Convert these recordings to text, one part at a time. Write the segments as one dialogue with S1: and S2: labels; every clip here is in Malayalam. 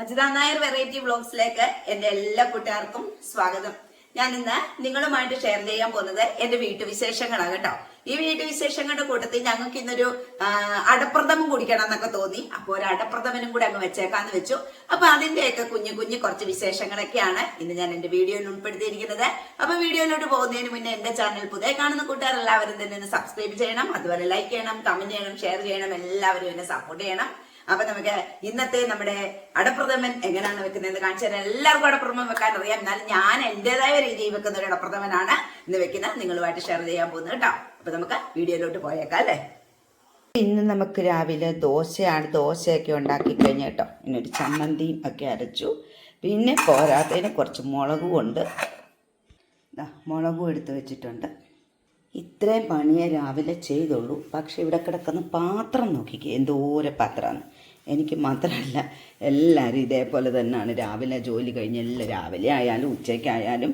S1: അജിത നായർ വെറൈറ്റി വ്ളോഗ്സിലേക്ക് എന്റെ എല്ലാ കൂട്ടുകാർക്കും സ്വാഗതം. ഞാൻ ഇന്ന് നിങ്ങളുമായിട്ട് ഷെയർ ചെയ്യാൻ പോകുന്നത് എന്റെ വീട്ടുവിശേഷങ്ങളാണ് കേട്ടോ. ഈ വീട്ടുവിശേഷങ്ങളുടെ കൂട്ടത്തിൽ ഞങ്ങൾക്ക് ഇന്നൊരു അടപ്രഥമം കുടിക്കണം എന്നൊക്കെ തോന്നി. അപ്പോൾ ഒരു അടപ്രഥമനും കൂടെ അങ്ങ് വെച്ചേക്കാന്ന് വെച്ചു. അപ്പൊ അതിന്റെയൊക്കെ കുഞ്ഞു കുഞ്ഞു കുറച്ച് വിശേഷങ്ങളൊക്കെയാണ് ഇന്ന് ഞാൻ എന്റെ വീഡിയോയിൽ ഉൾപ്പെടുത്തിയിരിക്കുന്നത്. അപ്പൊ വീഡിയോയിലോട്ട് പോകുന്നതിന് മുന്നേ എന്റെ ചാനൽ പുതിയ കാണുന്ന കൂട്ടുകാർ എല്ലാവരും തന്നെ സബ്സ്ക്രൈബ് ചെയ്യണം. അതുപോലെ ലൈക്ക് ചെയ്യണം കമന്റ് ചെയ്യണം ഷെയർ ചെയ്യണം. എല്ലാവരും എന്നെ സപ്പോർട്ട് ചെയ്യണം. അപ്പൊ നമുക്ക് ഇന്നത്തെ നമ്മുടെ അടപ്രഥമൻ എങ്ങനെയാണ് വെക്കുന്നതെന്ന് കാണിച്ചു തരാം. എല്ലാവർക്കും അടപ്രഥമൻ വെക്കാൻ അറിയാം. എന്നാലും ഞാൻ എന്റേതായ രീതിയിൽ വെക്കുന്ന ഒരു അടപ്രഥമനാണ് ഇന്ന് വെക്കുന്നത്. നിങ്ങളുമായിട്ട് ഷെയർ ചെയ്യാൻ പോകുന്നത് കേട്ടോ. അപ്പൊ നമുക്ക് വീഡിയോയിലോട്ട് പോയേക്കാം അല്ലേ?
S2: ഇന്ന് നമുക്ക് രാവിലെ ദോശയാണ്. ദോശയൊക്കെ ഉണ്ടാക്കി കഴിഞ്ഞ കേട്ടോ. പിന്നെ ഒരു ചമ്മന്തിയും ഒക്കെ അരച്ചു. പിന്നെ പോരാത്തതിന് കുറച്ച് മുളകും ഉണ്ട്. മുളകും എടുത്ത് വെച്ചിട്ടുണ്ട്. ഇത്രയും പണിയേ രാവിലെ ചെയ്തുള്ളൂ. പക്ഷെ ഇവിടെ കിടക്കുന്ന പാത്രം നോക്കിക്കേ. എന്തോരം പാത്രമാണ് എനിക്ക് മാത്രമല്ല എല്ലാവരും ഇതേപോലെ തന്നെയാണ്. രാവിലെ ജോലി കഴിഞ്ഞ് എല്ലാം രാവിലെ ആയാലും ഉച്ചയ്ക്കായാലും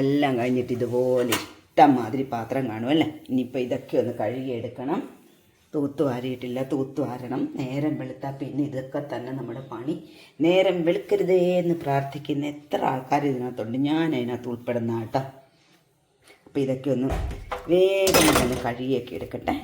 S2: എല്ലാം കഴിഞ്ഞിട്ട് ഇതുപോലെ ഇഷ്ടം മാതിരി പാത്രം കാണും അല്ലേ? ഇനിയിപ്പോൾ ഇതൊക്കെ ഒന്ന് കഴുകിയെടുക്കണം. തൂത്തുവാരിയിട്ടില്ല തൂത്തുവാരണം നേരം വെളുത്താൽ പിന്നെ ഇതൊക്കെ തന്നെ നമ്മുടെ പണി. നേരം വെളുക്കരുതേ എന്ന് പ്രാർത്ഥിക്കുന്ന എത്ര ആൾക്കാർ ഇതിനകത്തുണ്ട്. ഞാൻ അതിനകത്ത് ഉൾപ്പെടുന്ന കേട്ടോ അപ്പോൾ ഇതൊക്കെ ഒന്ന് വേഗം തന്നെ കഴുകിയൊക്കെ എടുക്കട്ടെ.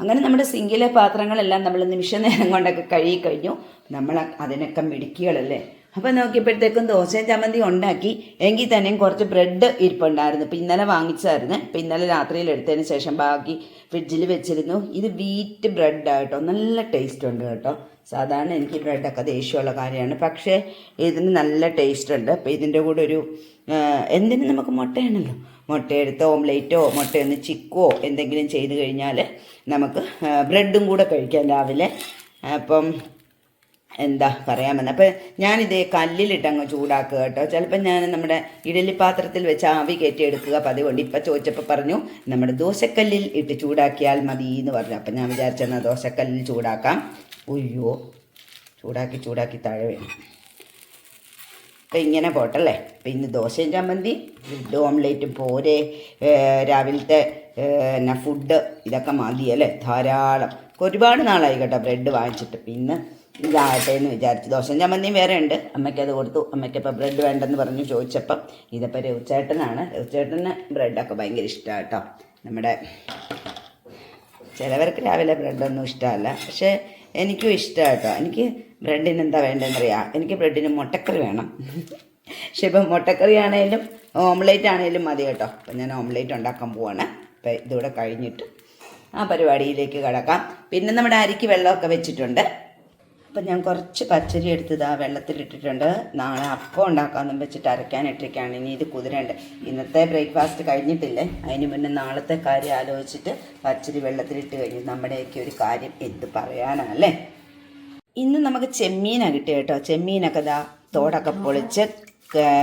S2: അങ്ങനെ നമ്മുടെ സിങ്കിലെ പാത്രങ്ങളെല്ലാം നമ്മൾ നിമിഷ നേരം കൊണ്ടൊക്കെ കഴുകി കഴിഞ്ഞു. നമ്മൾ അതിനൊക്കെ മിടുക്കികളല്ലേ? അപ്പം നോക്കിയപ്പോഴത്തേക്കും ദോശയും ചമ്മന്തി ഉണ്ടാക്കി. എങ്കിൽ തന്നെയും കുറച്ച് ബ്രെഡ് ഇരിപ്പുണ്ടായിരുന്നു. ഇപ്പം ഇന്നലെ വാങ്ങിച്ചായിരുന്നു ഇപ്പം ഇന്നലെ രാത്രിയിൽ എടുത്തതിന് ശേഷം ബാക്കി ഫ്രിഡ്ജിൽ വെച്ചിരുന്നു. ഇത് വീറ്റ് ബ്രെഡായിട്ടോ നല്ല ടേസ്റ്റ് ഉണ്ട് കേട്ടോ. സാധാരണ എനിക്ക് ബ്രെഡൊക്കെ ദേഷ്യമുള്ള കാര്യമാണ്. പക്ഷേ ഇതിന് നല്ല ടേസ്റ്റ് ഉണ്ട്. അപ്പം ഇതിന്റെ കൂടെ ഒരു എന്തിനും നമുക്ക് മുട്ടയാണല്ലോ? മുട്ടയെടുത്ത് ഓംലേറ്റോ മുട്ടയൊന്ന് ചിക്കോ എന്തെങ്കിലും ചെയ്ത് കഴിഞ്ഞാൽ നമുക്ക് ബ്രെഡും കൂടെ കഴിക്കാം രാവിലെ. അപ്പം എന്താ പറയാമെന്ന്. അപ്പം ഞാനിത് കല്ലിലിട്ടങ്ങ് ചൂടാക്കുക കേട്ടോ. ചിലപ്പോൾ ഞാൻ നമ്മുടെ ഇഡലിപ്പാത്രത്തിൽ വെച്ച് ആവി കയറ്റി എടുക്കുക പതിവുണ്ട്. ഇപ്പം ചോദിച്ചപ്പോൾ പറഞ്ഞു നമ്മുടെ ദോശക്കല്ലിൽ ഇട്ട് ചൂടാക്കിയാൽ മതി എന്ന് പറഞ്ഞു. അപ്പം ഞാൻ വിചാരിച്ചെന്നാൽ ദോശക്കല്ലിൽ ചൂടാക്കാം. ഉയ്യോ ചൂടാക്കി ചൂടാക്കി താഴെ വീണു. അപ്പം ഇങ്ങനെ പോട്ടല്ലേ? അപ്പം ഇന്ന് ദോശയും ചമ്മന്തി ബ്രെഡ് ഓംലേറ്റും പോരെ രാവിലത്തെ എന്നെ ഫുഡ് ഇതൊക്കെ മതിയല്ലേ ധാരാളം. ഒരുപാട് നാളായി കേട്ടോ ബ്രെഡ് വാങ്ങിച്ചിട്ട്. പിന്നെ ഇതാകട്ടെ എന്ന് വിചാരിച്ചു. ദോശയും ചമ്മന്തിയും വേറെ ഉണ്ട്. അമ്മയ്ക്ക് കൊടുത്തു. അമ്മയ്ക്ക് ഇപ്പോൾ ബ്രെഡ് വേണ്ടെന്ന് പറഞ്ഞു ചോദിച്ചപ്പം ഇതിപ്പോൾ രവിച്ചേട്ടനാണ്. രവിച്ചേട്ടന് ബ്രെഡൊക്കെ ഭയങ്കര ഇഷ്ടമാണ് കേട്ടോ. നമ്മുടെ ചിലവർക്ക് രാവിലെ ബ്രെഡൊന്നും ഇഷ്ടമല്ല. പക്ഷേ എനിക്കും ഇഷ്ടമാണ് കേട്ടോ എനിക്ക് ബ്രെഡിന് എന്താ വേണ്ടതെന്നറിയാം. എനിക്ക് ബ്രെഡിന് മുട്ടക്കറി വേണം. പക്ഷെ ഇപ്പം മുട്ടക്കറി ആണേലും ഓംലേറ്റ് ആണേലും മതി കേട്ടോ. അപ്പം ഞാൻ ഓംലേറ്റ് ഉണ്ടാക്കാൻ പോവാണ്. അപ്പം ഇതിവിടെ കഴിഞ്ഞിട്ട് ആ പരിപാടിയിലേക്ക് കിടക്കാം. പിന്നെ നമ്മുടെ അരിക്ക് വെള്ളമൊക്കെ വെച്ചിട്ടുണ്ട്. അപ്പം ഞാൻ കുറച്ച് പച്ചരി എടുത്ത് ഇതാ വെള്ളത്തിലിട്ടിട്ടുണ്ട്. നാളെ അപ്പം ഉണ്ടാക്കാമെന്നും വെച്ചിട്ട് അരയ്ക്കാനിട്ടിരിക്കുകയാണ് ഇനി ഇത് കുതിരണ്ട്. ഇന്നത്തെ ബ്രേക്ക്ഫാസ്റ്റ് കഴിഞ്ഞിട്ടില്ലേ? അതിന് മുന്നേ നാളത്തെ കാര്യം ആലോചിച്ചിട്ട് പച്ചരി വെള്ളത്തിലിട്ട് കഴിഞ്ഞ് നമ്മുടെയൊക്കെ ഒരു കാര്യം എന്ത് പറയാനല്ലേ? ഇന്ന് നമുക്ക് ചെമ്മീനാണ് കിട്ടിയ കേട്ടോ. ചെമ്മീനൊക്കെ ഇതാ തോടൊക്കെ പൊളിച്ച്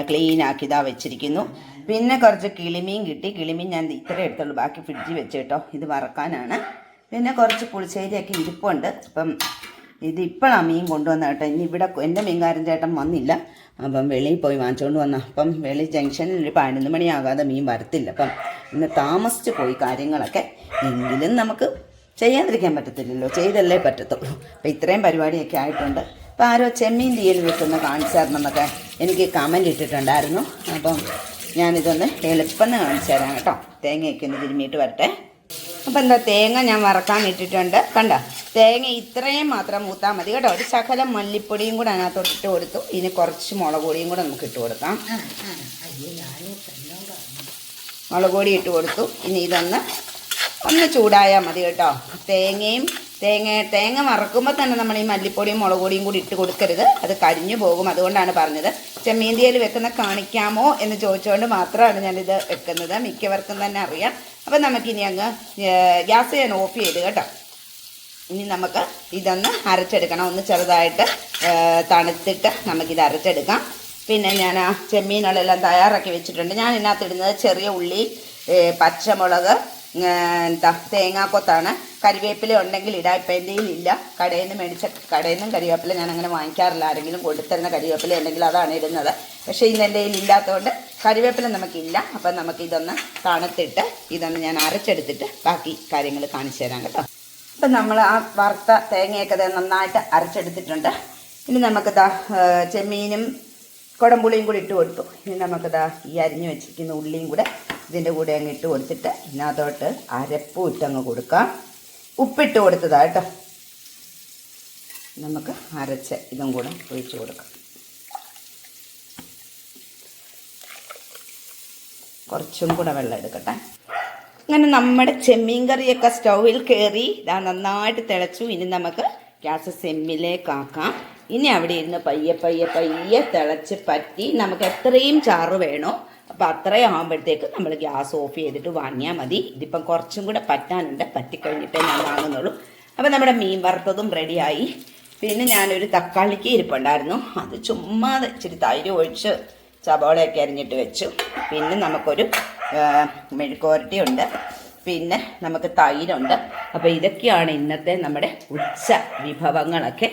S2: ക്ലീൻ ആക്കി ഇതാ വെച്ചിരിക്കുന്നു. പിന്നെ കുറച്ച് കിളിമീൻ കിട്ടി. കിളിമീൻ ഞാൻ ഇത്ര എടുത്തുള്ളൂ. ബാക്കി ഫ്രിഡ്ജിൽ വെച്ച് കേട്ടോ. ഇത് വറക്കാനാണ്. പിന്നെ കുറച്ച് പുളിശ്ശേരിയൊക്കെ ഇരിപ്പുണ്ട്. അപ്പം ഇത് ഇപ്പോഴാണ് മീൻ കൊണ്ടുവന്ന കേട്ടോ. ഇനി ഇവിടെ എന്റെ മീൻകാരൻ ചേട്ടൻ വന്നില്ല. അപ്പം വെളിയിൽ പോയി വാങ്ങിച്ചുകൊണ്ട് വന്ന. അപ്പം വെളി ജംഗ്ഷനിൽ ഒരു പതിനൊന്ന് മണിയാകാതെ മീൻ വരത്തില്ല. അപ്പം ഇന്ന് താമസിച്ച് പോയി കാര്യങ്ങളൊക്കെ എങ്കിലും നമുക്ക് ചെയ്യാതിരിക്കാൻ പറ്റത്തില്ലല്ലോ. ചെയ്തല്ലേ പറ്റത്തുള്ളൂ. അപ്പം ഇത്രയും പരിപാടിയൊക്കെ ആയിട്ടുണ്ട്. അപ്പം ആരോ ചെമ്മീൻ തീയൽ വെക്കുന്ന കാണിച്ചായിരുന്നു എന്നൊക്കെ എനിക്ക് കമന്റ് ഇട്ടിട്ടുണ്ടായിരുന്നു. അപ്പം ഞാനിതൊന്ന് എളുപ്പം കാണിച്ചു തരാം കേട്ടോ. തേങ്ങയൊക്കെ ഒന്ന് തിരുമ്മിയിട്ട് വരട്ടെ. അപ്പം എന്താ തേങ്ങ ഞാൻ വറക്കാൻ ഇട്ടിട്ടുണ്ട്. കണ്ട? തേങ്ങ ഇത്രയും മാത്രം മൂത്താൽ മതി കേട്ടോ. ഒരു ശകലം മല്ലിപ്പൊടിയും കൂടെ അതിനകത്തോട്ട് ഇട്ട് കൊടുത്തു. ഇനി കുറച്ച് മുളക് പൊടിയും കൂടെ നമുക്ക് ഇട്ട് കൊടുക്കാം. മുളക് പൊടി ഇട്ട് കൊടുത്തു. ഇനി ഇതൊന്ന് ഒന്ന് ചൂടായാൽ മതി കേട്ടോ. തേങ്ങയും തേങ്ങ തേങ്ങ വറക്കുമ്പോൾ തന്നെ നമ്മൾ ഈ മല്ലിപ്പൊടിയും മുളക് പൊടിയും കൂടി ഇട്ട് കൊടുക്കരുത്. അത് കരിഞ്ഞു പോകും. അതുകൊണ്ടാണ് പറഞ്ഞത്. ചെമ്മീന്തിയിൽ വെക്കുന്ന കാണിക്കാമോ എന്ന് ചോദിച്ചുകൊണ്ട് മാത്രമാണ് ഞാനിത് വെക്കുന്നത്. മിക്കവർക്കും തന്നെ അറിയാം. അപ്പം നമുക്കിനി അങ്ങ് ഗ്യാസ് ഞാൻ ഓഫ് ചെയ്ത് കേട്ടോ. ഇനി നമുക്ക് ഇതൊന്ന് അരച്ചെടുക്കണം. ഒന്ന് ചെറുതായിട്ട് തണുത്തിട്ട് നമുക്കിത് അരച്ചെടുക്കാം. പിന്നെ ഞാൻ ആ ചെമ്മീനുകളെല്ലാം തയ്യാറാക്കി വെച്ചിട്ടുണ്ട്. ഞാൻ ഇതിനകത്ത് ഇടുന്നത് ചെറിയ ഉള്ളി പച്ചമുളക് എന്താ തേങ്ങാക്കൊത്താണ്. കരിവേപ്പില ഉണ്ടെങ്കിൽ ഇടാം ഇപ്പം എന്റെ ഇല്ല. കടയിൽ നിന്ന് മേടിച്ച കടയിൽ നിന്നും കരിവേപ്പില ഞാൻ അങ്ങനെ വാങ്ങിക്കാറില്ല. ആരെങ്കിലും കൊണ്ടുത്തരുന്ന കരിവേപ്പില ഉണ്ടെങ്കിൽ അതാണ് ഇടുന്നത്. പക്ഷേ ഇന്ന് എന്റെ ഇല്ലാത്തതുകൊണ്ട് കരിവേപ്പില നമുക്കില്ല. അപ്പം നമുക്ക് ഇതൊന്ന് തണുത്തിട്ട് ഇതൊന്ന് ഞാൻ അരച്ചെടുത്തിട്ട് ബാക്കി കാര്യങ്ങൾ കാണിച്ചു തരാം കേട്ടോ. അപ്പം നമ്മൾ ആ വറുത്ത തേങ്ങയൊക്കെ നന്നായിട്ട് അരച്ചെടുത്തിട്ടുണ്ട്.
S3: ഇനി നമുക്ക് ദാ ചെമ്മീനും കുടംപുളിയും കൂടി ഇട്ട് കൊടുത്തു. ഇനി നമുക്ക് ദാ ഈ അരിഞ്ഞു വെച്ചിരിക്കുന്ന ഉള്ളിയും കൂടെ ഇതിന്റെ കൂടെ അങ്ങ് ഇട്ട് കൊടുത്തിട്ട് ഇതിനകത്തോട്ട് അരപ്പും ഇട്ടങ്ങ് കൊടുക്കാം. ഉപ്പിട്ട് കൊടുത്തതാ കേട്ടോ. നമുക്ക് അരച്ച ഇതും കൂടെ ഒഴിച്ചു കൊടുക്കാം. കുറച്ചും കൂടെ വെള്ളം എടുക്കട്ടെ. അങ്ങനെ നമ്മുടെ ചെമ്മീൻ കറിയൊക്കെ സ്റ്റൗവിൽ കയറി ഇതാ നന്നായിട്ട് തിളച്ചു. ഇനി നമുക്ക് ഗ്യാസ് സെമ്മിലേക്കാക്കാം ഇനി അവിടെ ഇരുന്ന് പയ്യെ പയ്യെ പയ്യെ തിളച്ച് പറ്റി നമുക്ക് എത്രയും ചാറ് വേണോ അപ്പോൾ അത്രയും ആകുമ്പോഴത്തേക്ക് നമ്മൾ ഗ്യാസ് ഓഫ് ചെയ്തിട്ട് വാങ്ങിയാൽ മതി. ഇതിപ്പം കുറച്ചും കൂടെ പറ്റാനുണ്ട്. പറ്റിക്കഴിഞ്ഞിട്ടേ ഞാൻ വാങ്ങുന്നുള്ളൂ. അപ്പോൾ നമ്മുടെ മീൻ വറുത്തതും റെഡിയായി. പിന്നെ ഞാനൊരു തക്കാളിക്ക് ഇരിപ്പുണ്ടായിരുന്നു. അത് ചുമ്മാ ഇച്ചിരി തൈര് ഒഴിച്ച് സബോളയൊക്കെ അരിഞ്ഞിട്ട് വെച്ചു. പിന്നെ നമുക്കൊരു മെഴുക്കോരട്ടിയുണ്ട് പിന്നെ നമുക്ക് തൈരുണ്ട്. അപ്പോൾ ഇതൊക്കെയാണ് ഇന്നത്തെ നമ്മുടെ ഉച്ച വിഭവങ്ങളൊക്കെ.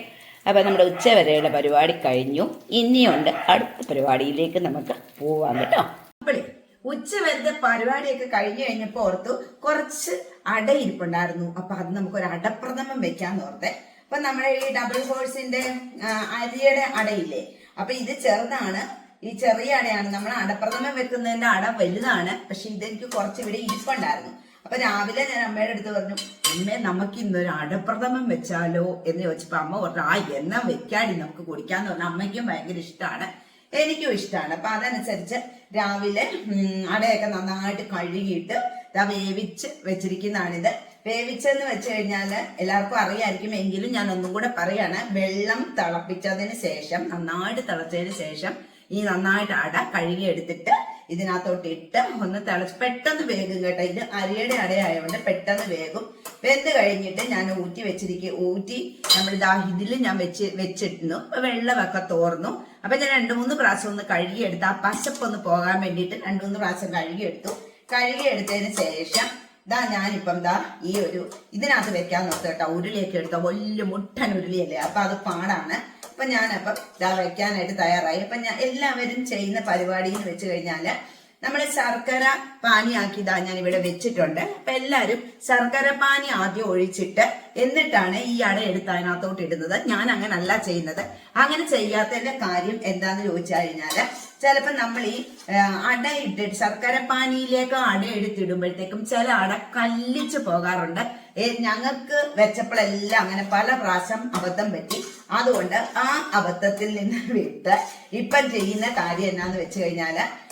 S3: അപ്പോൾ നമ്മുടെ ഉച്ച വരെയുള്ള പരിപാടി കഴിഞ്ഞു. ഇനിയുണ്ട് അടുത്ത പരിപാടിയിലേക്ക് നമുക്ക് പോവാം കേട്ടോ.
S2: അപ്പോഴേ ഉച്ച വരത്തെ പരിപാടിയൊക്കെ കഴിഞ്ഞു കഴിഞ്ഞപ്പോ ഓർത്തു കുറച്ച് അടയിരിപ്പുണ്ടായിരുന്നു അപ്പൊ അത് നമുക്ക് ഒരു അടപ്രഥമം വെക്കാന്ന് ഓർത്തെ. അപ്പൊ നമ്മുടെ ഈ ഡബിൾ ഹോഴ്സിന്റെ ആ, അരിയുടെ അടയില്ലേ? അപ്പൊ ഇത് ചെറുതാണ്. ഈ ചെറിയ അടയാണ്. നമ്മൾ അടപ്രഥമം വെക്കുന്നതിന്റെ അട വലുതാണ്. പക്ഷെ ഇതെനിക്ക് കുറച്ച് ഇവിടെ ഇരിപ്പുണ്ടായിരുന്നു. അപ്പൊ രാവിലെ ഞാൻ അമ്മയുടെ അടുത്ത് പറഞ്ഞു അമ്മേ നമുക്ക് ഇന്നൊരു അടപ്രഥമം വെച്ചാലോ? എന്ന് ചോദിച്ചപ്പോ അമ്മ പറഞ്ഞു ആ എന്നാ വെക്കാടി നമുക്ക് കുടിക്കാന്ന് പറഞ്ഞു. അമ്മയ്ക്കും ഭയങ്കര ഇഷ്ടമാണ് എനിക്കും ഇഷ്ടമാണ് അപ്പൊ അതനുസരിച്ച് രാവിലെ അടയൊക്കെ നന്നായിട്ട് കഴുകിയിട്ട് ഇതാ വേവിച്ച് വെച്ചിരിക്കുന്നതാണിത്. വേവിച്ചെന്ന് വെച്ച് കഴിഞ്ഞാൽ എല്ലാവർക്കും അറിയായിരിക്കും എങ്കിലും ഞാൻ ഒന്നും കൂടെ പറയാണ് വെള്ളം തിളപ്പിച്ചതിന് ശേഷം നന്നായിട്ട് തിളച്ചതിന് ശേഷം ഈ നന്നായിട്ട് അട കഴുകി എടുത്തിട്ട് ഇതിനകത്തോട്ട് ഇട്ട് ഒന്ന് തിളച്ച് പെട്ടെന്ന് വേഗം കേട്ടോ. ഇത് അരിയുടെ അടയായതുകൊണ്ട് പെട്ടെന്ന് വേഗം വെന്ത് കഴിഞ്ഞിട്ട് ഞാൻ ഊറ്റി വെച്ചിരിക്കും ഊറ്റി നമ്മൾ ഇതാ ഇതിൽ ഞാൻ വെച്ച് വെച്ചിരുന്നു. വെള്ളമൊക്കെ തോർന്നു. അപ്പൊ ഞാൻ രണ്ടു മൂന്ന് പ്രാവശ്യം ഒന്ന് കഴുകിയെടുത്ത് ആ പശപ്പൊന്ന് പോകാൻ വേണ്ടിയിട്ട് രണ്ടു മൂന്ന് പ്രാവശ്യം കഴുകിയെടുത്തു കഴുകിയെടുത്തതിന് ശേഷം ഇതാ ഞാനിപ്പം ദാ ഈ ഒരു ഇതിനകത്ത് വെക്കാൻ നോക്കാം കേട്ടോ. ഉരുളിയൊക്കെ എടുത്ത വലിയ മുട്ടൻ ഉരുളിയല്ലേ? അപ്പൊ അത് പാടാണ്. അപ്പൊ ഞാനപ്പം ഇതാ വെക്കാനായിട്ട് തയ്യാറായി. അപ്പൊ ഞാൻ എല്ലാവരും ചെയ്യുന്ന പരിപാടി എന്ന് വെച്ച് കഴിഞ്ഞാൽ നമ്മൾ ശർക്കര പാനിയാക്കി ഇതാ ഞാൻ ഇവിടെ വെച്ചിട്ടുണ്ട്. അപ്പൊ എല്ലാവരും ശർക്കര പാനി ആദ്യം ഒഴിച്ചിട്ട് എന്നിട്ടാണ് ഈ അട എടുത്ത് അതിനകത്തോട്ട് ഇടുന്നത്. ഞാൻ അങ്ങനെ അല്ല ചെയ്യുന്നത്. അങ്ങനെ ചെയ്യാത്തതിന്റെ കാര്യം എന്താന്ന് ചോദിച്ചു കഴിഞ്ഞാൽ ചിലപ്പോൾ നമ്മൾ ഈ അട ഇട്ടിട്ട് ശർക്കര പാനിയിലേക്ക് അട എടുത്തിടുമ്പോഴത്തേക്കും ചില അട കല്ലിച്ച് പോകാറുണ്ട്. ഞങ്ങൾക്ക് വെച്ചപ്പോഴെല്ലാം അങ്ങനെ പല പ്രാവശ്യം അബദ്ധം പറ്റി. അതുകൊണ്ട് ആ അബദ്ധത്തിൽ നിന്ന് വിട്ട് ഇപ്പം ചെയ്യുന്ന കാര്യം എന്നാന്ന് വെച്ച് കഴിഞ്ഞാൽ ഉം,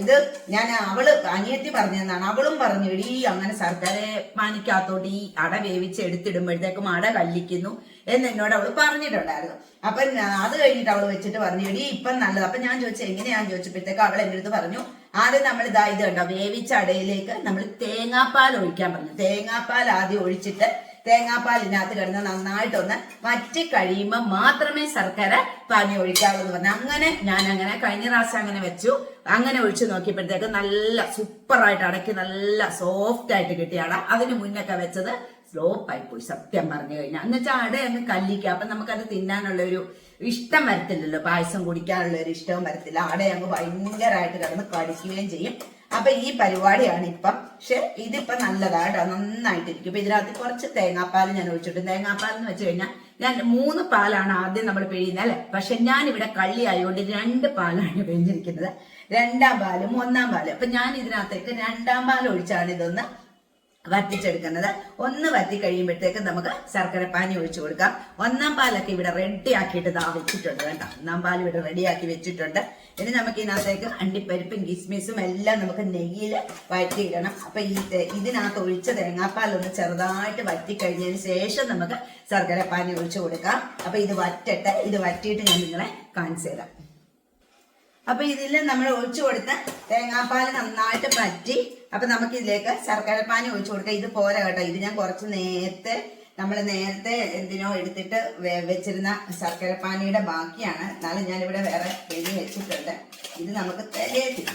S2: ഇത് ഞാൻ അവൾ അനിയത്തി പറഞ്ഞതാണ് അവളും പറഞ്ഞു എടീ അങ്ങനെ സർക്കാരെ മാനിക്കാത്തോട്ട് ഈ അട വേവിച്ച് എടുത്തിടുമ്പോഴത്തേക്കും അട കല്ലിക്കുന്നു എന്ന് എന്നോട് അവൾ പറഞ്ഞിട്ടുണ്ടായിരുന്നു. അപ്പൊ അത് കഴിഞ്ഞിട്ട് അവൾ വെച്ചിട്ട് പറഞ്ഞു എടീ ഇപ്പം നല്ലത്. അപ്പൊ ഞാൻ ചോദിച്ചു എങ്ങനെയാന്ന്? ചോദിച്ചപ്പോഴത്തേക്ക് അവൾ എന്റെ അടുത്ത് പറഞ്ഞു ആദ്യം നമ്മൾ ഇതാ ഇത് കണ്ടോ വേവിച്ച അടയിലേക്ക് നമ്മൾ തേങ്ങാപ്പാൽ ഒഴിക്കാൻ പറഞ്ഞു. തേങ്ങാപ്പാൽ ആദ്യം ഒഴിച്ചിട്ട് തേങ്ങാപ്പാൽ ഇതിനകത്ത് കിടന്ന് നന്നായിട്ടൊന്ന് വറ്റി കഴിയുമ്പോൾ മാത്രമേ ശർക്കര പാനി ഒഴിക്കാവുള്ളൂ എന്ന് പറഞ്ഞു. അങ്ങനെ ഞാൻ അങ്ങനെ കഴിഞ്ഞ പ്രാവശ്യം അങ്ങനെ വെച്ചു. അങ്ങനെ ഒഴിച്ചു നോക്കിയപ്പോഴത്തേക്ക് നല്ല സൂപ്പറായിട്ട് അടക്കി നല്ല സോഫ്റ്റ് ആയിട്ട് കിട്ടിയാണ് അതിന് മുന്നൊക്കെ വെച്ചത് സ്ലോപ്പായി പോയി സത്യം പറഞ്ഞു കഴിഞ്ഞാൽ. എന്ന് വെച്ചാൽ അട അങ്ങ് കല്ലിക്കുക അപ്പൊ നമുക്കത് തിന്നാനുള്ള ഒരു ഇഷ്ടം വരത്തില്ലല്ലോ. പായസം കുടിക്കാനുള്ള ഒരു ഇഷ്ടവും വരത്തില്ല. അട അങ്ങ് ഭയങ്കരമായിട്ട് കിടന്ന് കടിക്കുകയും ചെയ്യും. അപ്പൊ ഈ പരിപാടിയാണ് ഇപ്പം. പക്ഷെ ഇതിപ്പോ നല്ലതാണ് കേട്ടോ നന്നായിട്ടിരിക്കും. ഇപ്പൊ ഇതിനകത്ത് കുറച്ച് തേങ്ങാപ്പാൽ ഞാൻ ഒഴിച്ചിട്ട് തേങ്ങാപ്പാൽ എന്ന് വെച്ച് കഴിഞ്ഞാൽ ഞാൻ മൂന്ന് പാലാണ് ആദ്യം നമ്മൾ പിഴിയുന്നത് അല്ലെ? പക്ഷെ ഞാൻ ഇവിടെ കള്ളി ആയതുകൊണ്ട് രണ്ട് പാലാണ് പിഴിഞ്ഞിരിക്കുന്നത്. രണ്ടാം പാലും ഒന്നാം പാലും. അപ്പൊ ഞാൻ ഇതിനകത്തേക്ക് രണ്ടാം പാൽ ഒഴിച്ചാണ് ഇതൊന്ന് വറ്റിച്ചെടുക്കുന്നത്. ഒന്ന് വറ്റി കഴിയുമ്പോഴത്തേക്ക് നമുക്ക് ശർക്കര പാനി ഒഴിച്ചു കൊടുക്കാം. ഒന്നാം പാലൊക്കെ ഇവിടെ റെഡി ആക്കിയിട്ട് ഇതാ വെച്ചിട്ടുണ്ട് കേട്ടോ. ഒന്നാം പാൽ ഇവിടെ റെഡിയാക്കി വെച്ചിട്ടുണ്ട്. ഇനി നമുക്ക് ഇതിനകത്തേക്ക് അണ്ടിപ്പരിപ്പും കിസ്മിസും എല്ലാം നമുക്ക് നെയ്യിൽ വഴറ്റിയിടണം അപ്പൊ ഈ ഇതിനകത്ത് ഒഴിച്ച തേങ്ങാപ്പാൽ ഒന്ന് ചെറുതായിട്ട് വറ്റി കഴിഞ്ഞതിന് ശേഷം നമുക്ക് ശർക്കര പാനി ഒഴിച്ചു കൊടുക്കാം. അപ്പൊ ഇത് വറ്റട്ടെ. ഇത് വറ്റിയിട്ട് ഞാൻ നിങ്ങളെ കാണിച്ചു തരാം. അപ്പൊ ഇതിൽ നമ്മൾ ഒഴിച്ചു കൊടുത്ത തേങ്ങാപ്പാൽ നന്നായിട്ട് പറ്റി അപ്പൊ നമുക്ക് ഇതിലേക്ക് ശർക്കര പാനി ഒഴിച്ചു കൊടുക്കാം. ഇത് പോരാ കേട്ടോ. ഇത് ഞാൻ കുറച്ച് നേരത്തെ നമ്മൾ നേരത്തെ എന്തിനോ എടുത്തിട്ട് വെച്ചിരുന്ന ശർക്കര പാനിയുടെ ബാക്കിയാണ്. എന്നാലും ഞാനിവിടെ വേറെ എഴുതി വെച്ചിട്ടുണ്ട്. ഇത് നമുക്ക് തികയത്തില്ല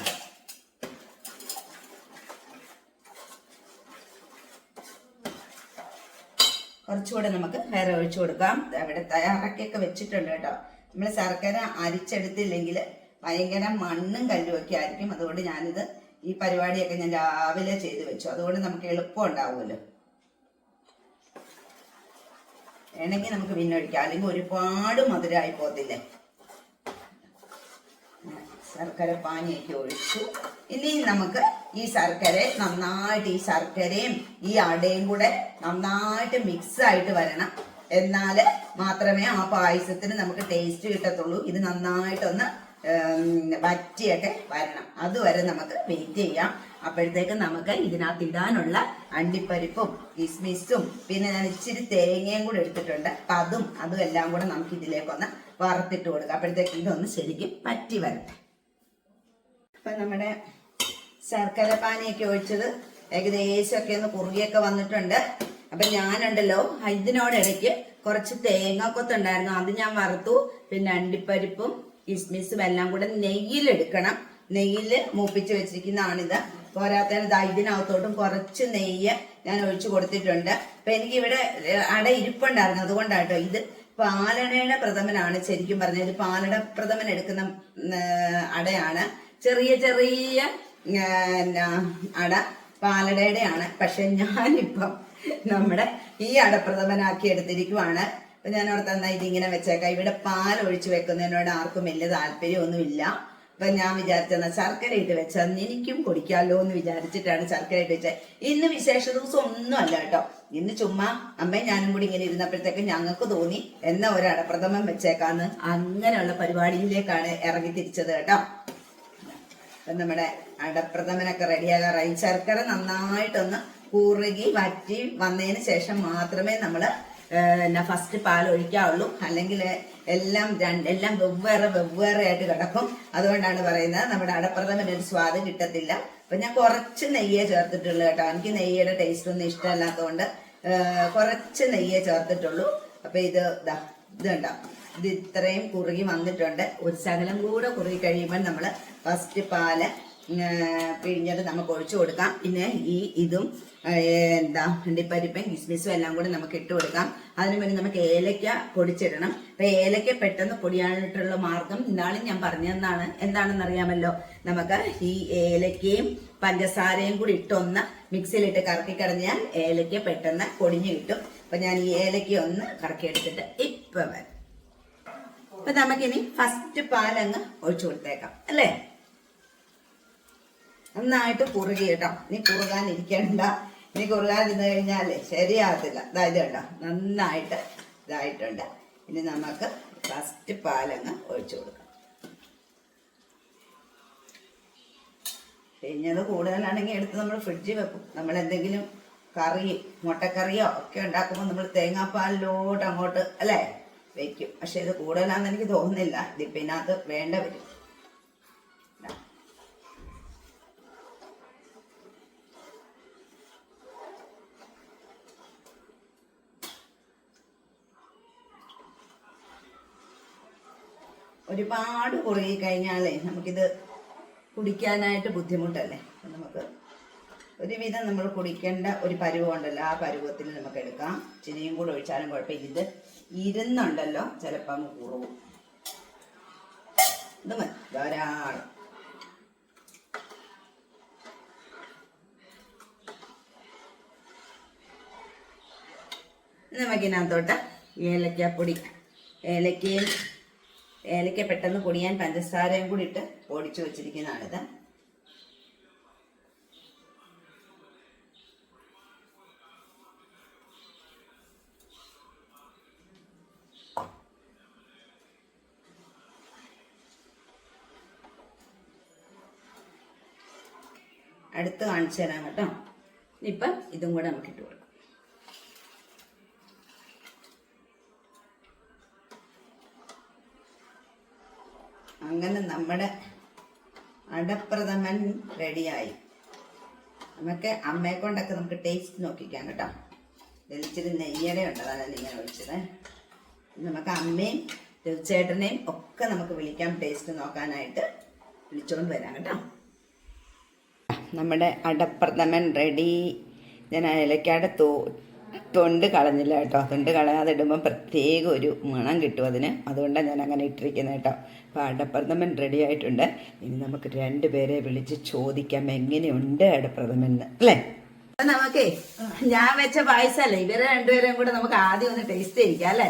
S2: കുറച്ചുകൂടെ നമുക്ക് വേറെ ഒഴിച്ചു കൊടുക്കാം. അവിടെ തയ്യാറാക്കിയൊക്കെ വെച്ചിട്ടുണ്ട് കേട്ടോ. നമ്മൾ ശർക്കര അരിച്ചെടുത്തില്ലെങ്കിൽ ഭയങ്കര മണ്ണും കല്ലും ഒക്കെ ആയിരിക്കും. അതുകൊണ്ട് ഞാനിത് ഈ പരിപാടിയൊക്കെ ഞാൻ രാവിലെ ചെയ്ത് വെച്ചു. അതുകൊണ്ട് നമുക്ക് എളുപ്പം ഉണ്ടാവുമല്ലോ. വേണമെങ്കിൽ നമുക്ക് പിന്നെ ഒഴിക്കാം. അല്ലെങ്കിൽ ഒരുപാട് മധുരമായി പോകത്തില്ലേ? ശർക്കര പാനിയൊക്കെ ഒഴിച്ചു. ഇനി നമുക്ക് ഈ ശർക്കര നന്നായിട്ട് ഈ ശർക്കരയും ഈ അടയും കൂടെ നന്നായിട്ട് മിക്സ് ആയിട്ട് വരണം. എന്നാൽ മാത്രമേ ആ പായസത്തിന് നമുക്ക് ടേസ്റ്റ് കിട്ടത്തുള്ളൂ. ഇത് നന്നായിട്ടൊന്ന് വറ്റിയൊക്കെ വരണം. അതുവരെ നമുക്ക് വെയിറ്റ് ചെയ്യാം. അപ്പോഴത്തേക്ക് നമുക്ക് ഇതിനകത്ത് ഇടാനുള്ള അണ്ടിപ്പരിപ്പും കിസ്മിസും പിന്നെ ഞാൻ ഇച്ചിരി തേങ്ങയും കൂടെ എടുത്തിട്ടുണ്ട്. അപ്പം അതും അതും എല്ലാം കൂടെ നമുക്ക് ഇതിലേക്കൊന്ന് വറുത്തിട്ട് കൊടുക്കാം. അപ്പോഴത്തേക്ക് ഇതൊന്ന് ശരിക്കും പറ്റി വരട്ടെ. അപ്പം നമ്മുടെ ശർക്കര പാനിയൊക്കെ ഒഴിച്ചത് ഏകദേശമൊക്കെ ഒന്ന് കുറുകിയൊക്കെ വന്നിട്ടുണ്ട്. അപ്പം ഞാനുണ്ടല്ലോ ഇതിനോടിടയ്ക്ക് കുറച്ച് തേങ്ങ കൊത്തുണ്ടായിരുന്നു അത് ഞാൻ വറുത്തു. പിന്നെ അണ്ടിപ്പരിപ്പും കിസ്മിസും എല്ലാം കൂടെ നെയ്യിലെടുക്കണം. നെയ്യിൽ മൂപ്പിച്ച് വെച്ചിരിക്കുന്നതാണിത്. പോരാത്തതിന് ദാ ഇതിനകത്തോട്ടും കുറച്ച് നെയ്യ് ഞാൻ ഒഴിച്ചു കൊടുത്തിട്ടുണ്ട്. അപ്പൊ എനിക്ക് ഇവിടെ അട ഇരിപ്പുണ്ടായിരുന്നു. അതുകൊണ്ടാട്ടോ ഇത് പാലടയുടെ പ്രഥമനാണ് ശരിക്കും പറഞ്ഞത്. പാലട പ്രഥമൻ എടുക്കുന്ന അടയാണ്. ചെറിയ ചെറിയ അട പാലടയുടെയാണ്. പക്ഷെ ഞാനിപ്പം നമ്മുടെ ഈ അടപ്രഥമനാക്കി എടുത്തിരിക്കുവാണ്. ഞാൻ ഓർത്തെന്നാ ഇതിങ്ങനെ വെച്ചേക്കാം. ഇവിടെ പാൽ ഒഴിച്ചു വെക്കുന്നതിനോട് ആർക്കും വലിയ താല്പര്യമൊന്നുമില്ല. അപ്പൊ ഞാൻ വിചാരിച്ചെന്നാ ശർക്കര ഇട്ട് വെച്ചാൽ എനിക്കും കുടിക്കാമല്ലോ എന്ന് വിചാരിച്ചിട്ടാണ് ശർക്കര ഇട്ട് വെച്ചത്. ഇന്ന് വിശേഷ ദിവസം ഒന്നും അല്ല കേട്ടോ. ഇന്ന് ചുമ്മാ അമ്മയും ഞാനും കൂടി ഇങ്ങനെ ഇരുന്നപ്പോഴത്തേക്ക് ഞങ്ങൾക്ക് തോന്നി എന്നാ ഒരു അടപ്രഥമം വെച്ചേക്കാന്ന് അങ്ങനെയുള്ള പരിപാടിയിലേക്കാണ് ഇറങ്ങി തിരിച്ചത് കേട്ടോ. അപ്പൊ നമ്മുടെ അടപ്രഥമനൊക്കെ റെഡിയാകാറായി. ശർക്കര നന്നായിട്ടൊന്ന് കുറുകി വറ്റി വന്നതിന് ശേഷം മാത്രമേ നമ്മൾ എന്നാ ഫസ്റ്റ് പാൽ ഒഴിക്കാവുള്ളൂ. അല്ലെങ്കിൽ എല്ലാം എല്ലാം വെവ്വേറെ വെവ്വേറെ ആയിട്ട് കിടക്കും. അതുകൊണ്ടാണ് പറയുന്നത് നമ്മുടെ അടപ്രഥമന് ഒരു സ്വാദ് കിട്ടത്തില്ല. അപ്പം ഞാൻ കുറച്ച് നെയ്യേ ചേർത്തിട്ടുള്ളൂ കേട്ടോ. എനിക്ക് നെയ്യയുടെ ടേസ്റ്റ് ഒന്നും ഇഷ്ടമല്ലാത്തതുകൊണ്ട് കുറച്ച് നെയ്യേ ചേർത്തിട്ടുള്ളൂ. അപ്പം ഇത് ഇതാ ഇത് കണ്ടോ? ഇത് ഇത്രയും കുറുകി വന്നിട്ടുണ്ട്. ഒരു ശകലം കൂടെ കുറുകി കഴിയുമ്പോൾ നമ്മൾ ഫസ്റ്റ് പാൽ പിഴിഞ്ഞത് നമുക്ക് ഒഴിച്ചു കൊടുക്കാം. പിന്നെ ഈ ഇതും എന്താ അണ്ടിപ്പരിപ്പും കിസ്മിസും എല്ലാം കൂടി നമുക്ക് ഇട്ട് കൊടുക്കാം. അതിനു വേണ്ടി നമുക്ക് ഏലക്ക പൊടിച്ചിടണം. അപ്പൊ ഏലക്ക പെട്ടെന്ന് പൊടിയാനായിട്ടുള്ള മാർഗം ഇന്നാളും ഞാൻ പറഞ്ഞതെന്നാണ്. എന്താണെന്ന് അറിയാമല്ലോ? നമുക്ക് ഈ ഏലക്കയും പഞ്ചസാരയും കൂടി ഇട്ടൊന്ന് മിക്സിയിലിട്ട് കറക്കി കടഞ്ഞാൽ ഏലക്ക പെട്ടെന്ന് പൊടിഞ്ഞു കിട്ടും. അപ്പൊ ഞാൻ ഈ ഏലക്ക ഒന്ന് കറക്കി എടുത്തിട്ട് ഇപ്പൊ വരാം. അപ്പൊ നമുക്കിനി ഫസ്റ്റ് പാലങ്ങ് ഒഴിച്ചു കൊടുത്തേക്കാം അല്ലേ? നന്നായിട്ട് കുറുകി കേട്ടോ. ഇനി കുറുകാനിരിക്കണ്ട. ഇനി കുറുകാതിരുന്ന് കഴിഞ്ഞാൽ ശരിയാകത്തില്ല. ഇതായത് ഇത് കേട്ടോ നന്നായിട്ട് ഇതായിട്ടുണ്ട്. ഇനി നമുക്ക് ഫസ്റ്റ് പാലങ്ങ് ഒഴിച്ചു കൊടുക്കാം. പിഞ്ഞത് കൂടുതലാണെങ്കിൽ എടുത്ത് നമ്മൾ ഫ്രിഡ്ജിൽ വെക്കും. നമ്മൾ എന്തെങ്കിലും കറി മുട്ടക്കറിയോ ഒക്കെ ഉണ്ടാക്കുമ്പോൾ നമ്മൾ തേങ്ങാപ്പാലിലോട്ട് അങ്ങോട്ട് അല്ലേ വെക്കും. പക്ഷെ ഇത് കൂടുതലാണെന്ന് എനിക്ക് തോന്നുന്നില്ല. ഇതിപ്പിനകത്ത് വേണ്ട വരും. ഒരുപാട് കുറുകി കഴിഞ്ഞാലേ നമുക്കിത് കുടിക്കാനായിട്ട് ബുദ്ധിമുട്ടല്ലേ? നമുക്ക് ഒരുവിധം നമ്മൾ കുടിക്കേണ്ട ഒരു പരുവമുണ്ടല്ലോ ആ പരുവത്തിൽ നമുക്ക് എടുക്കാം. ചിനിയും കൂടെ ഒഴിച്ചാലും കുഴപ്പമില്ല. ഇത് ഇരുന്നുണ്ടല്ലോ ചിലപ്പം കുറവും ഇത് മതി ധാരാളം. നമുക്കിനകത്തോട്ട് ഏലക്കാപ്പൊടി ഏലക്കയും ഏലക്ക പെട്ടെന്ന് പൊടിയാൻ പഞ്ചസാരയും കൂടി ഇട്ട് പൊടിച്ചു വെച്ചിരിക്കുന്നതാണിത്. അടുത്ത് കാണിച്ചു തരാം കേട്ടോ. ഇപ്പം ഇതും കൂടെ നമുക്ക് ഇട്ട് കൊടുക്കാം. നമ്മുടെ അടപ്രഥമൻ റെഡിയായി. നമുക്ക് അമ്മയെ കൊണ്ടൊക്കെ നമുക്ക് ടേസ്റ്റ് നോക്കിക്കാം കേട്ടോ. ഇതിലിച്ചിരി നെയ്യട ഉണ്ട് അതാണ് ഇങ്ങനെ ഒഴിച്ചത് നമുക്ക് അമ്മയും തീർച്ചയായിട്ടും ഒക്കെ നമുക്ക് വിളിക്കാം ടേസ്റ്റ് നോക്കാനായിട്ട് വിളിച്ചുകൊണ്ട് വരാം കേട്ടോ. നമ്മുടെ അടപ്രഥമൻ റെഡി. ഞാൻ ഇലക്കാട് തോ തൊണ്ട് കളഞ്ഞില്ല കേട്ടോ. തൊണ്ട് കളയാതെ ഇടുമ്പോൾ പ്രത്യേക ഒരു മണം കിട്ടും അതിന്. അതുകൊണ്ടാണ് ഞാൻ അങ്ങനെ ഇട്ടിരിക്കുന്നത് കേട്ടോ. അപ്പോൾ അടപ്രഥമൻ റെഡി ആയിട്ടുണ്ട്. ഇനി നമുക്ക് രണ്ട് പേരെ വിളിച്ച് ചോദിക്കാം എങ്ങനെയുണ്ട് അടപ്രഥമൻ എന്ന്. അല്ലേ? നമുക്കേ ഞാൻ വെച്ച പായസല്ലേ? ഇവരെ രണ്ടുപേരെയും കൂടെ നമുക്ക് ആദ്യം ഒന്ന് ടേസ്റ്റ് ചെയ്യിക്കാം അല്ലേ?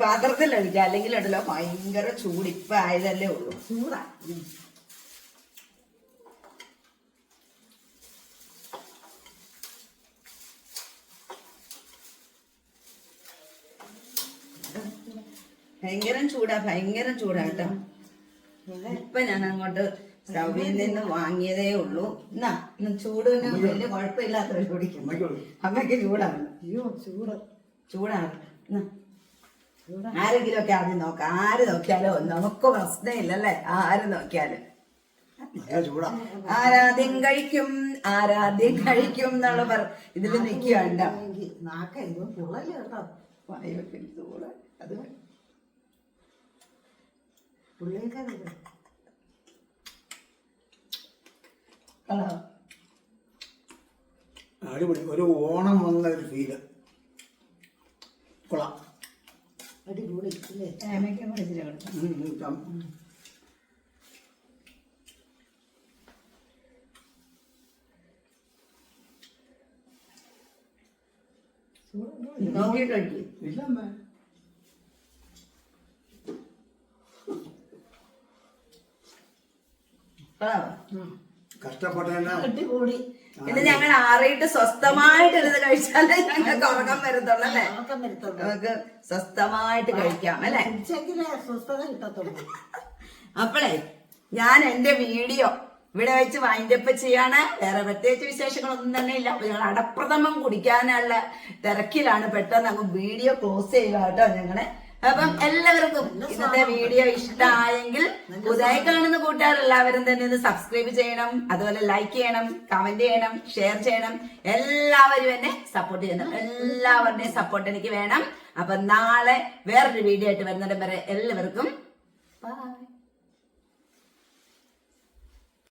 S2: പാത്രത്തിൽ ഒഴിക്കാം. അല്ലെങ്കിൽ ഉണ്ടല്ലോ ഭയങ്കര ചൂട്. ഉള്ളൂ. ചൂടാ. ഭയങ്കരം ചൂടാ ഭയങ്കരം ചൂടാ കേട്ടോ. ഇപ്പൊ ഞാൻ അങ്ങോട്ട് സ്റ്റൗവിൽ നിന്ന് വാങ്ങിയതേ ഉള്ളൂ. എന്നാ ചൂടിന് വലിയ കുഴപ്പമില്ലാത്ത കുടിക്കും. അമ്മയ്ക്ക് ചൂടാണ്
S1: അയ്യോ ചൂട്.
S2: ചൂടാണ് എന്നാ. ആരെങ്കിലും ഒക്കെ ആദ്യം നോക്കാം. ആര് നോക്കിയാലോ നമുക്ക് പ്രശ്നമില്ലല്ലേ? ആര് നോക്കിയാലും.
S1: ചൂടാ.
S2: ആരാദ്യം കഴിക്കും ആരാദ്യം കഴിക്കും എന്നുള്ള പറ ഇതിൽ നിൽക്കുകയുണ്ട
S1: നാക്ക ഇത് പുള്ളല്ലേ കേട്ടോ.
S2: ചൂട്. അത്
S4: അടിപൊളി. ഒരു ഓണം വന്ന ഒരു ഫീൽ കൊള്ളാം.
S1: അടിപൊളി ഇല്ലേ
S2: അമ്മയ്ക്കും കൂടെ ഇച്ചിരി കൊടുക്കാം
S4: ഉം, ഉം, കം-
S2: നോക്കിയിട്ട് കഴിക്കും
S4: ഇല്ല അമ്മേ.
S2: കളോ
S4: കഷ്ടപ്പെട്ടതിന്
S1: അടിപൊളി
S2: പിന്നെ ഞങ്ങൾ ആറിയിട്ട് സ്വസ്ഥമായിട്ട് ഇരുന്ന് കഴിച്ചാലേ ഞങ്ങൾക്ക് ഉറക്കം വരത്തുള്ളൂ അല്ലേ? നമുക്ക് സ്വസ്ഥമായിട്ട് കഴിക്കാം അല്ലേ? അപ്പോഴേ ഞാൻ എന്റെ വീഡിയോ ഇവിടെ വെച്ച് വൈൻഡപ്പ് ചെയ്യാണ്. വേറെ പ്രത്യേകിച്ച് വിശേഷങ്ങളൊന്നും തന്നെ ഇല്ല. അപ്പൊ ഞങ്ങൾ അടപ്രഥമം കുടിക്കാനുള്ള തിരക്കിലാണ് പെട്ടെന്ന് അങ്ങ് വീഡിയോ ക്ലോസ് ചെയ്യുക കേട്ടോ ഞങ്ങൾ. അപ്പം എല്ലാവർക്കും ഇന്നത്തെ വീഡിയോ ഇഷ്ടമായെങ്കിൽ പുതുതായി കാണുന്ന കൂട്ടുകാർ എല്ലാവരും തന്നെ ഒന്ന് സബ്സ്ക്രൈബ് ചെയ്യണം അതുപോലെ ലൈക്ക് ചെയ്യണം കമന്റ് ചെയ്യണം ഷെയർ ചെയ്യണം. എല്ലാവരും എന്നെ സപ്പോർട്ട് ചെയ്യണം. എല്ലാവരുടെയും സപ്പോർട്ട് എനിക്ക് വേണം. അപ്പൊ നാളെ വേറൊരു വീഡിയോ ആയിട്ട് വരുന്നിടം വരെ എല്ലാവർക്കും ബൈ